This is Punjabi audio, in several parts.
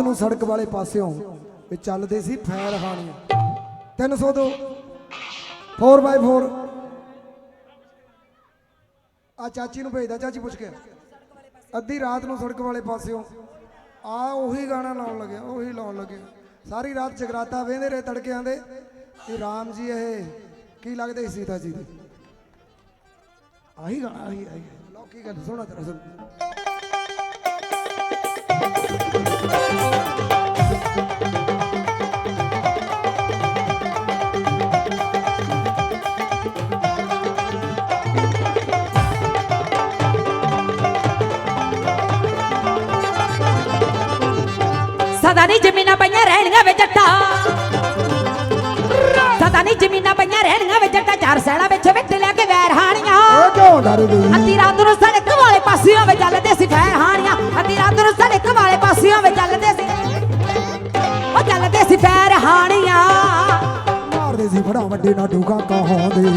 ਰਾਤ ਨੂੰ ਸੜਕ ਵਾਲੇ ਪਾਸਿਓਂ ਇਹ ਚੱਲਦੇ ਸੀ ਫੈਰ ਹਾਣੀ। 302 4x4 ਆ ਚਾਚੀ ਨੂੰ ਭੇਜਦਾ, ਚਾਚੀ ਪੁੱਛ ਕੇ। ਅੱਧੀ ਰਾਤ ਨੂੰ ਸੜਕ ਵਾਲੇ ਪਾਸਿਓਂ। ਆ ਉਹੀ ਗਾਣਾ ਲਾਉਣ ਲੱਗਿਆ, ਉਹੀ ਲਾਉਣ ਲੱਗਿਆ। ਸਾਰੀ ਰਾਤ ਜਗਰਾਤਾ ਵੇਂਦੇ ਰਹੇ ਤੜਕਿਆਂ ਦੇ। ਕਿ ਰਾਮ ਜੀ, ਇਹ ਕੀ ਲੱਗਦੇ ਸੀ ਸੀਤਾ ਜੀ ਦੇ? ਆਹੀ ਗਾਣਾ, ਆਹੀ ਆਹੀ। ਲਓ ਗੱਲ ਸੋਹਣਾ ਤੇਰਾ ਸੁਣ। ਸਦਾ ਨਹੀਂ ਜ਼ਮੀਨਾਂ ਪਈਆਂ ਰਹਿਣੀਆਂ ਵੇ ਜੱਟਾ ਸਦਾ ਨਹੀਂ ਜ਼ਮੀਨਾਂ ਪਈਆਂ ਰਹਿਣੀਆਂ ਵੇ ਜੱਟਾ ਚਾਰ ਸੈਣਾ ਵਿੱਚ ਵਿੱਟ ਲੈ ਕੇ ਵੈਰ ਹਾਣੀਆਂ। ਉਹ ਕਿਉਂ ਡਰ ਗਈ? ਅੱਧੀ ਰਾਤ ਨੂੰ ਸੜਕ ਵਾਲੇ ਪਾਸਿਓਂ ਵੇ ਚੱਲਦੇ ਸੀ ਫੈਰ ਹਾਣੀਆਂ। ਵੱਡੇ ਨਾ ਡੂਕਾ ਕਹਾਉਂਦੇ।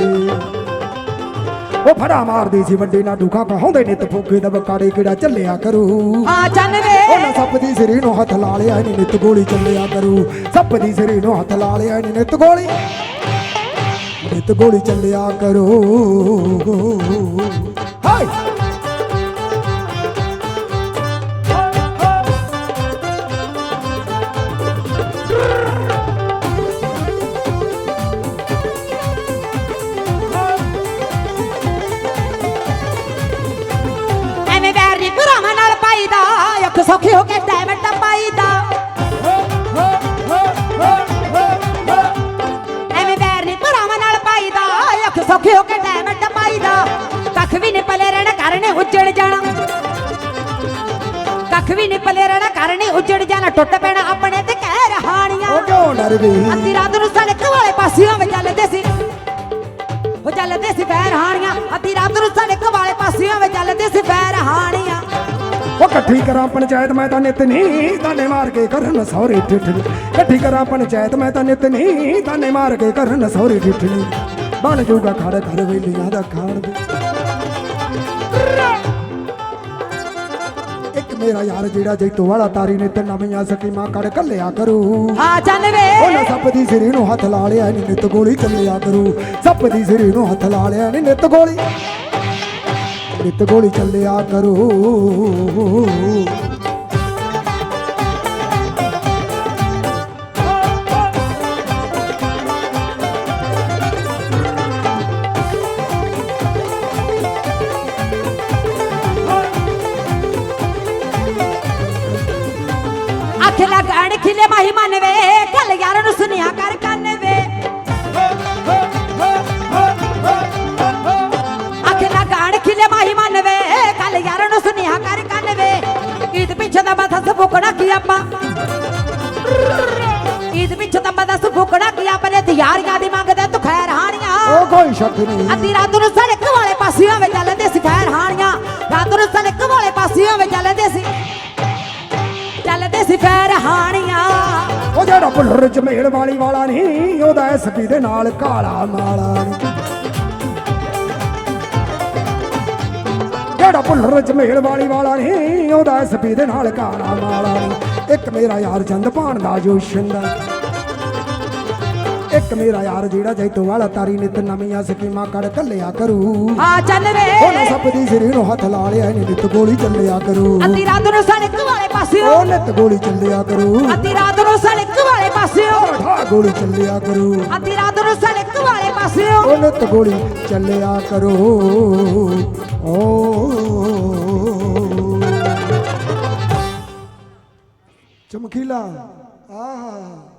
ਉਹ ਫੜਾ ਮਾਰਦੇ ਸੀ ਵੱਡੇ ਨਾ ਡੂਕਾ ਕਹਾਉਂਦੇ ਨਿਤ ਫੋਕੇ ਦਾ ਬਕਾੜੇ ਕਿਹੜਾ ਚੱਲਿਆ ਕਰੂ। ਆ ਚੰਨ ਵੇ। ਉਹਨਾਂ ਸੱਪ ਦੀ ਸਿਰੀ ਨੂੰ ਹੱਥ ਲਾ ਲਿਆ ਇਹਨੇ ਨਿਤ ਗੋਲੀ ਚੱਲਿਆ ਕਰੂ। ਸੱਪ ਦੀ ਸਿਰੀ ਨੂੰ ਹੱਥ ਲਾ ਲਿਆ ਇਹਨੇ ਨਿਤ ਗੋਲੀ। ਨਿਤ ਗੋਲੀ ਚੱਲਿਆ ਕਰੋ। ਸੌਖੀ ਹੋ ਕੇ ਟਾਈਮ ਟਪਾਈਦਾ ਐਵੇਂ ਵੈਰ ਨੀ ਭਰਾਵਾਂ ਨਾਲ ਪਾਈਦਾ ਅੱਖ ਸੌਖੀ ਹੋ ਕੇ ਟਾਈਮ ਟਪਾਈਦਾ ਕੱਖ ਵੀ ਨੀ ਪਲੇ ਰਹਿਣਾ ਕਰਨੇ ਉੱਜੜ ਜਾਣਾ। ਕੱਖ ਵੀ ਨੀ ਪਲੇ ਰਹਿਣਾ ਕਰਨੇ ਉੱਜੜ ਜਾਣਾ। ਟੁੱਟ ਪੈਣਾ ਆਪਣੇ ਤੇ ਕਹਿ ਰਹਾਣੀਆਂ ਉਹ ਕਿਉਂ ਡਰ ਗਈ? ਅੱਧੀ ਰਾਤ ਨੂੰ ਸੜਕ ਵਾਲੇ ਪਾਸਿਓਂ ਵੀ ਚੱਲਦੇ ਸੀ। ਉਹ ਚੱਲਦੇ ਸੀ ਫੈਰ ਹਾਣੀਆਂ। ਅੱਧੀ ਰਾਤ ਨੂੰ ਸੜਕ ਵਾਲੇ ਪਾਸਿਓਂ ਵੀ ਚੱਲਦੇ ਸੀ ਫੈਰ ਹਾਣੀਆਂ। ਉਹ ਇਕੱਠੀ ਕਰਾਂ ਪੰਚਾਇਤ ਮੈਂ ਤਾਂ ਨਿਤ ਨਹੀਂ ਤਾਨੇ ਮਾਰ ਕੇ ਕਰਨ ਸੌਰੇ ਠਿੱਠਣੀ। ਇਕੱਠੀ ਕਰਾਂ ਪੰਚਾਇਤ ਮੈਂ ਤਾਂ ਨਿਤ ਨਹੀਂ ਤਾਨੇ ਮਾਰ ਕੇ ਕਰਨ ਸੌਰੇ ਠਿੱਠਣੀ। ਬਣ ਜੂਗਾ ਖੜ ਘਰ ਵੇਲੀਆਂ ਦਾ ਖਾਣ ਦੇ। ਇੱਕ ਮੇਰਾ ਯਾਰ ਜਿਹੜਾ ਜੈਤੋ ਵਾਲਾ ਤਾਰੀ ਨੇ ਤੇ ਨਵੀਆਂ ਸਕੀਮਾਂ ਕੱਢ ਕੱਲਿਆ ਕਰੂ। ਆ ਚੱਲ ਵੇ। ਉਹਨਾਂ ਸੱਪ ਦੀ ਸਿਰੀ ਨੂੰ ਹੱਥ ਲਾ ਲਿਆ ਨੀ ਨਿਤ ਗੋਲੀ ਚੱਲਿਆ ਕਰੂ। ਸੱਪ ਦੀ ਸਿਰੀ ਨੂੰ ਹੱਥ ਲਾ ਲਿਆ ਨੀ ਨਿਤ ਗੋਲੀ। ਨਿਤ ਗੋਲੀ ਚੱਲਿਆ ਕਰੂ। ਅੱਖ ਲਗਾਣ ਖਿਲੇ ਮਾਹੀ ਮਨ ਵੇ ਕੱਲ ਯਾਰ ਨੂੰ ਈਦ ਪਿੱਛੇ ਦਾ ਮਥਾ ਸੁਫਕਣਾ ਕੀ ਆਪਾਂ? ਈਦ ਪਿੱਛੇ ਦਾ ਮਥਾ ਸੁਫਕਣਾ ਕੀ ਆਪਣੇ ਤੇ ਯਾਰੀਆਂ ਦੀ ਮੰਗਦੇ ਤੂੰ ਖੈਰ ਹਾਣੀਆਂ। ਉਹ ਕੋਈ ਸ਼ੱਕ ਨਹੀਂ। ਅੱਧੀ ਰਾਤ ਨੂੰ ਸੜਕ ਵਾਲੇ ਪਾਸਿਓਂ ਵਿੱਚ ਚੱਲਦੇ ਸੀ ਖੈਰ ਹਾਣੀਆਂ। ਰਾਤ ਨੂੰ ਸੜਕ ਵਾਲੇ ਪਾਸਿਓਂ ਵਿੱਚ ਚੱਲਦੇ ਸੀ ਚੱਲਦੇ ਸੀ ਖੈਰ ਹਾਣੀਆਂ। ਉਹ ਜਿਹੜਾ ਭੁੱਲਰ ਜਮੇੜ ਵਾਲੀ ਵਾਲਾ ਨਹੀਂ ਉਹਦਾ ਐਸਪੀ ਦੇ ਨਾਲ ਕਾਲਾ ਮਾਲਾ। ਨੀ ਜਿਹੜਾ ਭੁੱਲਰ ਜਮੇੜ ਵਾਲੀ ਵਾਲਾ ਨਹੀਂ ਉਹਦਾ ਐਸਪੀ ਦੇ ਨਾਲ ਕਾਲਾ ਮਾਲਾ ਇੱਕ ਮੇਰਾ ਯਾਰ ਚੰਦ ਭਾਣ ਦਾ ਜੋਸ਼ਨ ਦਾ ਇੱਕ ਮੇਰਾ ਯਾਰ ਜਿਹੜਾ ਜੈਤੋ ਵਾਲਾ ਤਾਰੀ ਨਿਤ ਨਵੀਆਂ ਸਕੀਮਾਂ ਕੱਢ ਕੱਲਿਆ ਕਰੂ। ਆ ਚੱਲ ਵੇ। ਉਹਨੇ ਸੱਪ ਦੀ ਸਿਰੀ ਨੂੰ ਹੱਥ ਲਾ ਲਿਆ ਇਹਨੇ ਨਿਤ ਗੋਲੀ ਚੱਲਿਆ ਕਰੂ। ਅੱਧੀ ਰਾਤ ਨੂੰ ਸੜਕ ਵਾਲੇ ਪਾਸਿਓਂ। ਉਹ ਨਿਤ ਗੋਲੀ ਚੱਲਿਆ ਕਰੂ। ਅੱਧੀ ਰਾਤ ਨੂੰ ਸੜਕ ਵਾਲੇ ਪਾਸਿਓਂ। ਠਾ ਗੋਲੀ ਚੱਲਿਆ ਕਰੂ। ਅੱਧੀ ਰਾਤ ਨੂੰ ਸੜਕ ਵਾਲੇ ਪਾਸਿਓਂ। ਉਹ ਨਿਤ ਗੋਲੀ ਚੱਲਿਆ ਕਰੋ। ચમકીલા. આ